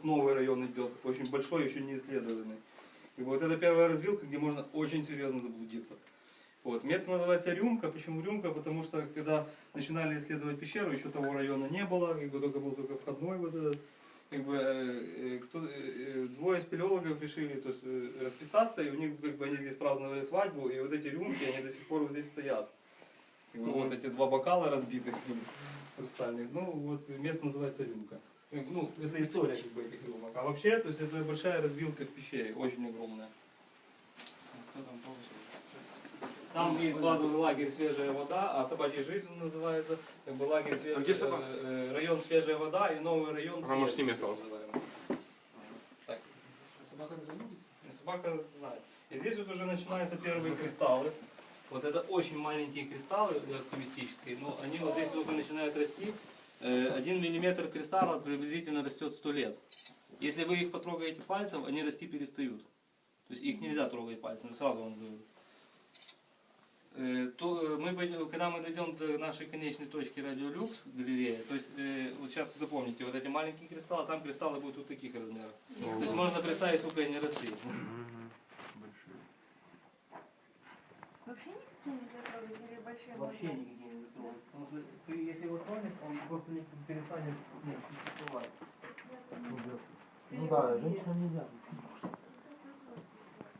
сейчас новый район идет, очень большой, еще не исследованный. И вот это первая развилка, где можно очень серьезно заблудиться. Вот. Место называется Рюмка. Почему Рюмка? Потому что когда начинали исследовать пещеру, еще того района не было, как бы только был только входной вот этот. Как бы, э, э, кто, э, двое спелеологов решили то есть, э, расписаться, и у них как бы они здесь праздновали свадьбу, и вот эти рюмки, они до сих пор вот здесь стоят. Как бы, Вот эти два бокала разбитых хрустальных. Ну, вот место называется рюмка. Э, Ну, это история как бы этих рюмок. А вообще, то есть это большая развилка в пещере, очень огромная. Кто там получил? Там есть базовый лагерь «Свежая вода», а «Собачья жизнь» называется. Как бы лагерь свежая, А где собака? э, район «Свежая вода» и новый район Она, может, с ними называемый. Так, А собака не заблудится? собака знает. И здесь вот уже начинаются первые кристаллы. Вот это очень маленькие кристаллы э, оптимистические, но они вот здесь только начинают расти. Э, Один миллиметр кристалла приблизительно растет 100 лет. Если вы их потрогаете пальцем, они расти перестают. То есть их нельзя трогать пальцем, сразу вам говорю. Э, То э, мы, когда мы дойдем до нашей конечной точки радиолюкс галерея, то есть вот сейчас запомните, вот эти маленькие кристаллы, там кристаллы будут вот таких размеров. То есть можно представить, сколько они росли. Вообще никто не затрогать или большие Вообще нигде не трогать. Потому что ты, если его тронешь, он просто не перестанет ну, существовать. Ну да, женщинам нельзя.